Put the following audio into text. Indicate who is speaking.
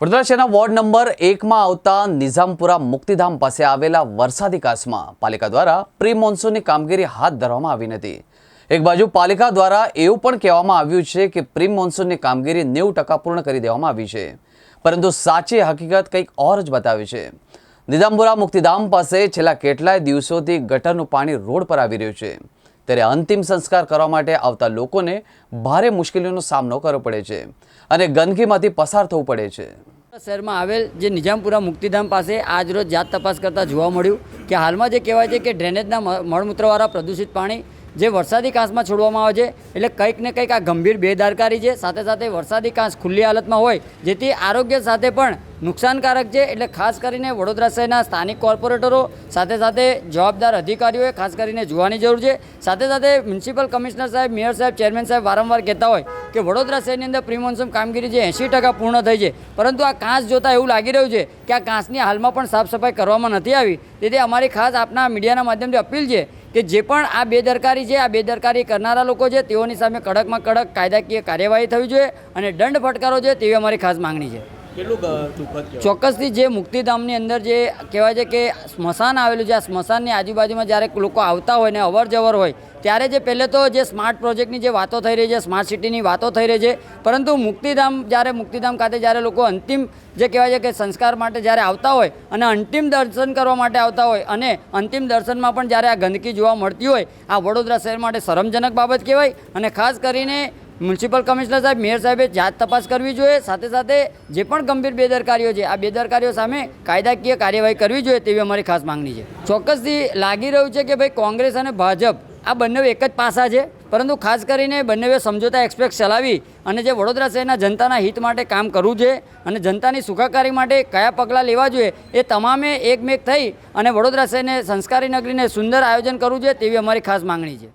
Speaker 1: Vadodara ward number એકમાં આવતા નિઝામપુરા મુક્તિધામ પાસે આવેલા વરસાદી કાસમાં પાલિકા દ્વારા પ્રી મોન્સૂનની કામગીરી હાથ ધરવામાં આવી નથી. એક બાજુ પાલિકા દ્વારા એવું પણ કહેવામાં આવ્યું છે કે પ્રી મોન્સૂનની કામગીરી નેવું ટકા પૂર્ણ કરી દેવામાં આવી છે. પરંતુ સાચી હકીકત કંઈક ઓર જ બતાવે છે. નિઝામપુરા મુક્તિધામ પાસે છેલ્લા કેટલાય દિવસોથી ગટરનું પાણી રોડ પર આવી રહ્યું છે. ત્યારે અંતિમ સંસ્કાર કરવા માટે આવતા લોકોને ભારે મુશ્કેલીઓનો સામનો કરવો પડે છે અને ગંદકીમાંથી પસાર થવું પડે છે.
Speaker 2: શહેરમાં આવેલ જે નિજામપુરા મુક્તિધામ પાસે આજ રોજ જાત તપાસ કરતા જોવા મળ્યું કે હાલમાં જે કહેવાય છે કે ડ્રેનેજના મળમૂત્રવાળા પ્રદૂષિત પાણી જે વરસાદી કાંસમાં છોડવામાં આવે છે, એટલે કંઈક ને કંઈક આ ગંભીર બેદારકારી છે, સાથે સાથે વરસાદી કાંસ ખુલ્લી હાલતમાં હોય, જેથી આરોગ્ય સાથે પણ નુકસાનકારક છે, એટલે ખાસ કરીને વડોદરા શહેરના સ્થાનિક કોર્પોરેટરો, સાથે સાથે જવાબદાર અધિકારીઓએ ખાસ કરીને જોવાની જરૂર છે. સાથે સાથે મ્યુનિસિપલ કમિશનર સાહેબ, મેયર સાહેબ, ચેરમેન સાહેબ વારંવાર કહેતા હોય કે વડોદરા શહેરની અંદર પ્રિમોન્સમ કામગીરી જે એંશી ટકા પૂર્ણ થઈ છે, પરંતુ આ કાંસ જોતાં એવું લાગી રહ્યું છે કે આ કાંસની હાલમાં પણ સાફ સફાઈ કરવામાં નથી આવી. તેથી અમારી ખાસ આપના મીડિયાના માધ્યમથી અપીલ છે કે જે પણ આ બેદરકારી છે, આ બેદરકારી કરનારા લોકો છે, તેઓની સામે કડકમાં કડક કાયદાકીય કાર્યવાહી થવી જોઈએ અને દંડ ફટકારો છે તેવી અમારી ખાસ માંગણી છે. ચોક્કસથી જે મુક્તિધામની અંદર જે કહેવાય છે કે સ્મશાન આવેલું છે, આ સ્મશાનની આજુબાજુમાં જ્યારે લોકો આવતા હોય ને અવર જવર હોય, ત્યારે જે પહેલે તો જે સ્માર્ટ પ્રોજેક્ટની જે વાતો થઈ રહી છે, સ્માર્ટ સિટીની વાતો થઈ રહી છે, પરંતુ મુક્તિધામ જ્યારે મુક્તિધામ ખાતે જ્યારે લોકો અંતિમ જે કહેવાય છે કે સંસ્કાર માટે જ્યારે આવતા હોય અને અંતિમ દર્શન કરવા માટે આવતા હોય અને અંતિમ દર્શનમાં પણ જ્યારે આ ગંદકી જોવા મળતી હોય, આ વડોદરા શહેર માટે શરમજનક બાબત કહેવાય અને ખાસ કરીને મ્યુનિસિપલ કમિશનર સાહેબ, મેયર સાહેબે જાત તપાસ કરવી જોઈએ. સાથે સાથે જે પણ ગંભીર બેદરકારીઓ છે, આ બેદરકારીઓ સામે કાયદાકીય કાર્યવાહી કરવી જોઈએ તેવી અમારી ખાસ માંગણી છે. ચોક્કસથી લાગી રહ્યું છે કે ભાઈ કોંગ્રેસ અને ભાજપ આ બંને એક જ પાસા છે, પરંતુ ખાસ કરીને બંનેએ સમજોતા એક્સપ્રેસ ચલાવી અને જે વડોદરા શહેરના જનતાના હિત માટે કામ કરવું જોઈએ અને જનતાની સુખાકારી માટે કયા પગલાં લેવા જોઈએ એ તમામે એકમેક થઈ અને વડોદરા શહેરને સંસ્કારી નગરીને સુંદર આયોજન કરવું જોઈએ તેવી અમારી ખાસ માંગણી છે.